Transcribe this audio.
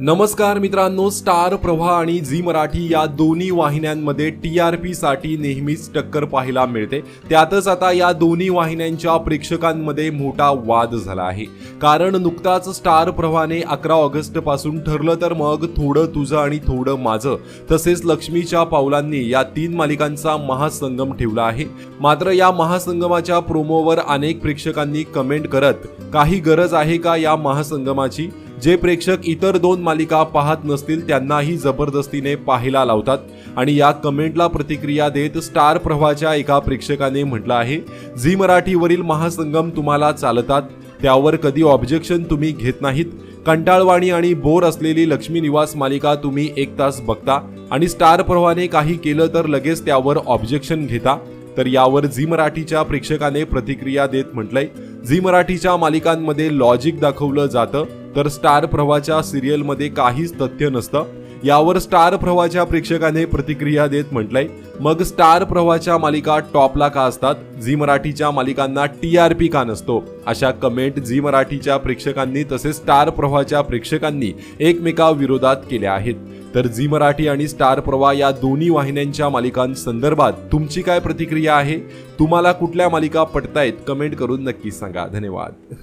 नमस्कार मित्रांनो स्टार प्रवाह आणि झी मराठी या दोन्ही वाहिन्यांमध्ये टी आर पी साठी नेहमीच टक्कर पाहायला मिळते. त्यातच आता या दोन्ही वाहिन्यांच्या प्रेक्षकांमध्ये मोठा वाद झाला आहे. कारण नुकताच स्टार प्रवाहाने अकरा ऑगस्टपासून ठरलं तर मग थोडं तुझं आणि थोडं माझं तसेच लक्ष्मीच्या पावलांनी या तीन मालिकांचा महासंगम ठेवला आहे. मात्र या महासंगमाच्या प्रोमोवर अनेक प्रेक्षकांनी कमेंट करत काही गरज आहे का या महासंगमाची? जे प्रेक्षक इतर दोन मालिका पाहत नसतील त्यांनाही जबरदस्तीने पाहायला लावतात. आणि या कमेंटला प्रतिक्रिया देत स्टार प्रवाहाच्या एका प्रेक्षकाने म्हटलं आहे झी मराठीवरील महासंगम तुम्हाला चालतात. त्यावर कधी ऑब्जेक्शन तुम्ही घेत नाहीत. कंटाळवाणी आणि बोर असलेली लक्ष्मी निवास मालिका तुम्ही एक तास बघता. आणि स्टार प्रवाहाने काही केलं तर लगेच त्यावर ऑब्जेक्शन घेता. तर यावर झी मराठीच्या प्रेक्षकाने प्रतिक्रिया देत म्हटलंय झी मराठीच्या मालिकांमध्ये लॉजिक दाखवलं जातं. तर स्टार प्रवाहाच्या सिरियलमध्ये काहीच तथ्य नसतं. यावर स्टार प्रवाहाच्या प्रेक्षकाने प्रतिक्रिया देत म्हटलंय मग स्टार प्रवाहाच्या मालिका टॉपला का असतात? झी मराठीच्या मालिकांना टी आर पी का नसतो? अशा कमेंट झी मराठीच्या प्रेक्षकांनी तसेच स्टार प्रवाहाच्या प्रेक्षकांनी एकमेकाविरोधात केल्या आहेत. तर झी मराठी आणि स्टार प्रवाह या दोन्ही वाहिन्यांच्या मालिकांसंदर्भात तुमची काय प्रतिक्रिया आहे? तुम्हाला कुठल्या मालिका पटतायत? कमेंट करून नक्की सांगा. धन्यवाद.